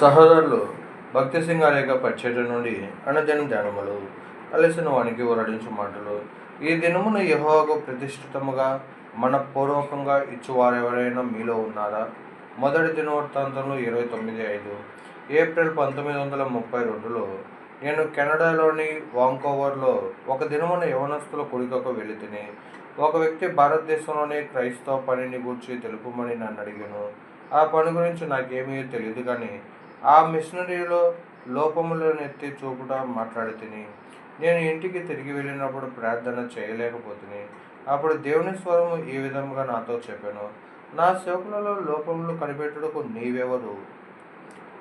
సహోదరులు భక్తి సింగారేఖ పచ్చటి నుండి అనదిన ధ్యానములు అలసిన వానికి వరడించు మాటలు ఈ దినమున యహోకు ప్రతిష్ఠితముగా మన పూర్వకంగా ఇచ్చువారెవరైనా మీలో ఉన్నారా? మొదటి దినవృత్తాంతంలో ఇరవై తొమ్మిది ఐదు. ఏప్రిల్ పంతొమ్మిది వందల ముప్పై రెండులో నేను కెనడాలోని వాంకోవర్లో ఒక దినమున యవనస్తుల కుడికకు వెళ్ళి తిని ఒక వ్యక్తి భారతదేశంలోని క్రైస్తవ పనిని గూర్చి తెలుపమని నన్ను అడిగాను. ఆ పని గురించి నాకేమీ తెలియదు కానీ ఆ మిషనరీలో లోపములను ఎత్తి చూపుట మాట్లాడితిని. నేను ఇంటికి తిరిగి వెళ్ళినప్పుడు ప్రార్థన చేయలేకపోతుంది అప్పుడు దేవుని స్వరము ఈ విధంగా నాతో చెప్పాను. నా సేవకులలో లోపములు కనిపెట్టుటకు నీవెవరు?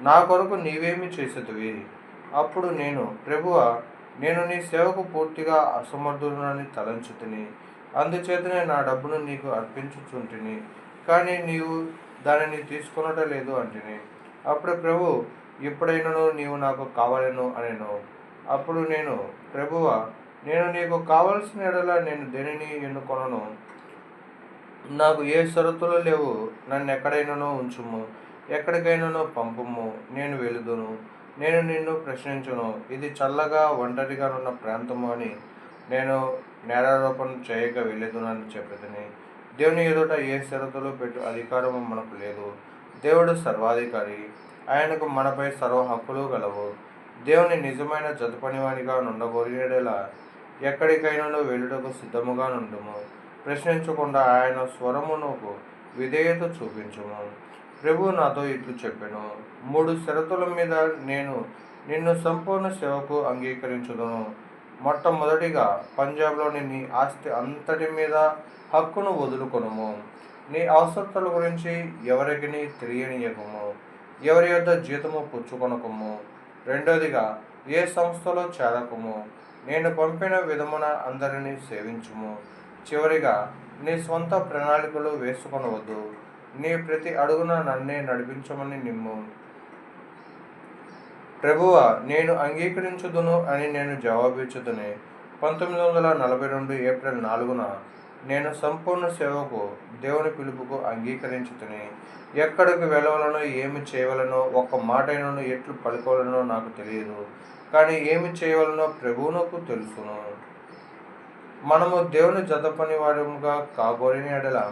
నా కొరకు నీవేమి చేసేదివి అప్పుడు నేను ప్రభువ నేను నీ సేవకు పూర్తిగా అసమర్థుడనని తలంచుతిని. అందుచేతనే నా డబ్బును నీకు అర్పించుచుంటిని. కానీ నీవు దానిని తీసుకొనట లేదు అంటిని. అప్పుడు ప్రభు ఎప్పుడైనాను నీవు నాకు కావాలను అనేను. అప్పుడు నేను ప్రభువ నేను నీకు కావలసిన ఎడల నేను దేనిని ఎన్నుకొనను? నాకు ఏ షరతులు లేవు నన్ను ఎక్కడైనానో ఉంచుము ఎక్కడికైనానో పంపుము నేను వెళుదును నేను నిన్ను ప్రశ్నించును ఇది చల్లగా ఒంటరిగా ఉన్న ప్రాంతము అని నేను నేరారోపణ చేయక వెళ్ళేదునని చెప్పేదని దేవుని ఎదుట ఏ షరతులు పెట్టు అధికారము మనకు లేదు. దేవుడు సర్వాధికారి ఆయనకు మనపై సర్వ హక్కులు గలవు. దేవుని నిజమైన జతపనివానిగా నుండగోరేలా ఎక్కడికైనా వెళ్ళుటకు సిద్ధముగా నుండుము. ప్రశ్నించకుండా ఆయన స్వరమునకు విధేయత చూపించుము. ప్రభు నాతో ఇట్లు చెప్పాను మూడు షరతుల మీద నేను నిన్ను సంపూర్ణ సేవకు అంగీకరించుదును. మొట్టమొదటిగా పంజాబ్లోని నీ ఆస్తి అంతటి మీద హక్కును వదులుకొనుము. నీ అవసరతల గురించి ఎవరికి తెలియనియకము ఎవరి యొద్ద జీతము పుచ్చుకొనకము? రెండోదిగా ఏ సంస్థలో చేరకము? నేను పంపిన విధమున అందరినీ సేవించుము. చివరిగా నీ సొంత ప్రణాళికలు వేసుకొనవద్దు. నీ ప్రతి అడుగున నన్నే నడిపించమని నిమ్ము. ప్రభువ నేను అంగీకరించుదును అని నేను జవాబిచ్చుదుని. పంతొమ్మిది వందల నలభై రెండు ఏప్రిల్ నాలుగున నేను సంపూర్ణ సేవకు దేవుని పిలుపుకు అంగీకరించుతుని. ఎక్కడికి వెళ్ళవలనో ఏమి చేయవలనో ఒక్క మాటైనను ఎట్లు పలుకోవాలనో నాకు తెలియదు. కానీ ఏమి చేయవలనో ప్రభువునకు తెలుసును. మనము దేవుని జత పని వారముగా కాబోలేని ఎడల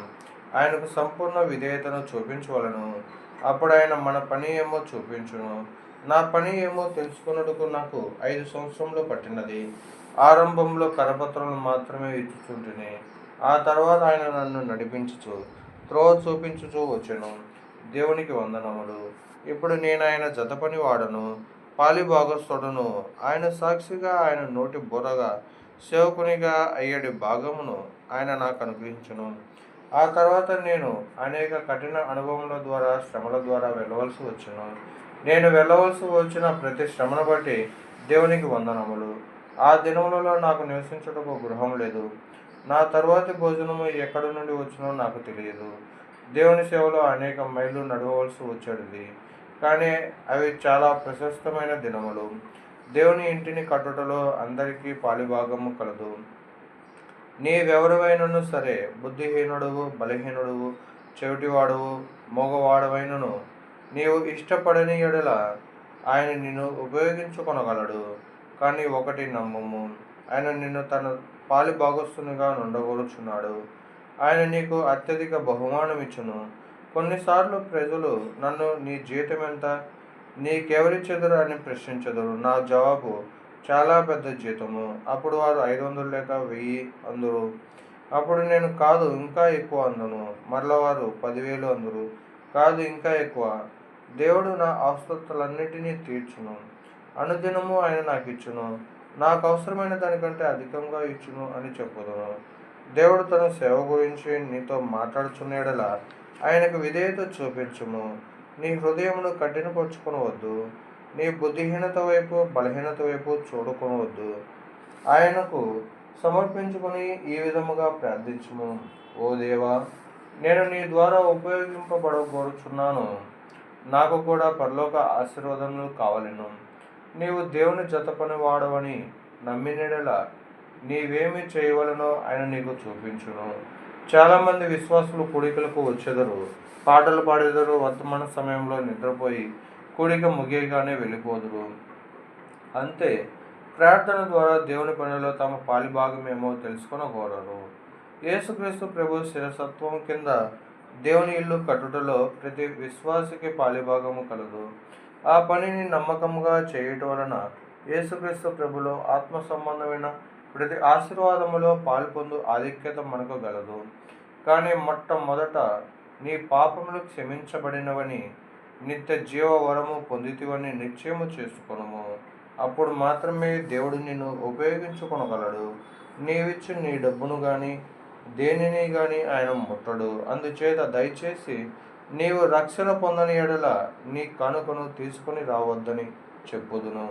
ఆయనకు సంపూర్ణ విధేయతను చూపించవలను. అప్పుడు ఆయన మన పని ఏమో చూపించును. నా పని ఏమో తెలుసుకున్నట్టుకు నాకు ఐదు సంవత్సరంలో పట్టినది. ఆరంభంలో కరపత్రాలు మాత్రమే ఇచ్చుచుంటుని ఆ తర్వాత ఆయన నన్ను నడిపించుచు త్రోవ చూపించుచూ వచ్చాను. దేవునికి వందనములు. ఇప్పుడు నేను ఆయన జత పని వాడను పాలి భాగస్థుడను ఆయన సాక్షిగా ఆయన నోటి బుర్రగా సేవకునిగా అయ్యడి భాగమును ఆయన నాకు అనుగ్రహించును. ఆ తర్వాత నేను అనేక కఠిన అనుభవముల ద్వారా శ్రమల ద్వారా వెళ్ళవలసి వచ్చును. నేను వెళ్ళవలసి వచ్చిన ప్రతి శ్రమను బట్టి దేవునికి వందనములు. ఆ దినములలో నాకు నివసించుటకు గృహం లేదు. నా తర్వాతి భోజనము ఎక్కడి నుండి వచ్చినో నాకు తెలియదు. దేవుని సేవలో అనేక మైళ్ళు నడవవలసి వచ్చేది. కానీ అవి చాలా ప్రశస్తమైన దినములు. దేవుని ఇంటిని కట్టుటలో అందరికీ పాలిభాగము కలదు. నీవెవరివైనను సరే బుద్ధిహీనుడువు బలహీనుడువు చెవిటివాడువు మగవాడవైనను నీవు ఇష్టపడని ఎడల ఆయన నిన్ను ఉపయోగించుకొనగలడు. కానీ ఒకటి నమ్మము ఆయన నిన్ను తన పాలి భాగస్థునిగా నుండగోరుచున్నాడు ఆయన నీకు అత్యధిక బహుమానం ఇచ్చును కొన్నిసార్లు ప్రజలు నన్ను నీ జీతం ఎంత నీకెవరిచ్చెదరు అని ప్రశ్నించదురు. నా జవాబు చాలా పెద్ద జీతము. అప్పుడు వారు ఐదు వందలు లేక వెయ్యి అందరు. అప్పుడు నేను కాదు ఇంకా ఎక్కువ అందను. మరల వారు పదివేలు అందరు. కాదు ఇంకా ఎక్కువ. దేవుడు నా అవసరతలన్నిటినీ తీర్చును. అనుదినము ఆయన నాకు ఇచ్చును నాకు అవసరమైన దానికంటే అధికంగా ఇచ్చును అని చెప్పుదును. దేవుడు తన సేవ గురించి నీతో మాట్లాడుచున్నాడలా ఆయనకు విధేయత చూపించుము. నీ హృదయమును కఠినపరుచుకునవద్దు. నీ బుద్ధిహీనత వైపు బలహీనత వైపు చూడుకొనవద్దు. ఆయనకు సమర్పించుకొని ఈ విధముగా ప్రార్థించుము. ఓ దేవా నేను నీ ద్వారా ఉపయోగింపబడగోరుచున్నాను నాకు కూడా పరలోక ఆశీర్వాదములు కావలను. నీవు దేవుని జతపని వాడవని నమ్మినడల నీవేమి చేయవలనో ఆయన నీకు చూపించును. చాలామంది విశ్వాసులు కూడికలకు వచ్చేదరు. పాటలు పాడేదరు వర్తమాన సమయంలో నిద్రపోయి కూడిక ముగియగానే వెళ్ళిపోదురు. అంతే ప్రార్థన ద్వారా దేవుని పనిలో తమ పాలిభాగమేమో తెలుసుకొనగోరరు. యేసుక్రీస్తు ప్రభు శిరసత్వం కింద దేవుని ఇల్లు కట్టుటలో ప్రతి విశ్వాసికి పాలిభాగము కలదు. ఆ పనిని నమ్మకంగా చేయటం వలన యేసుక్రీస్తు ప్రభులో ఆత్మ సంబంధమైన ప్రతి ఆశీర్వాదములో పాల్పొందు ఆధిక్యత మనకు గలదు. కానీ మొట్టమొదట నీ పాపములు క్షమించబడినవని నిత్య జీవ వరము పొందితివని నిశ్చయము చేసుకొనుము. అప్పుడు మాత్రమే దేవుడు నిన్ను ఉపయోగించుకొనగలడు. నీవిచ్చి నీ డబ్బును కానీ దేనిని కానీ ఆయన ముట్టడు. అందుచేత దయచేసి నీవు రక్షణ పొందని ఎడల నీ కనుకను తీసుకొని రావద్దని చెప్పుదును.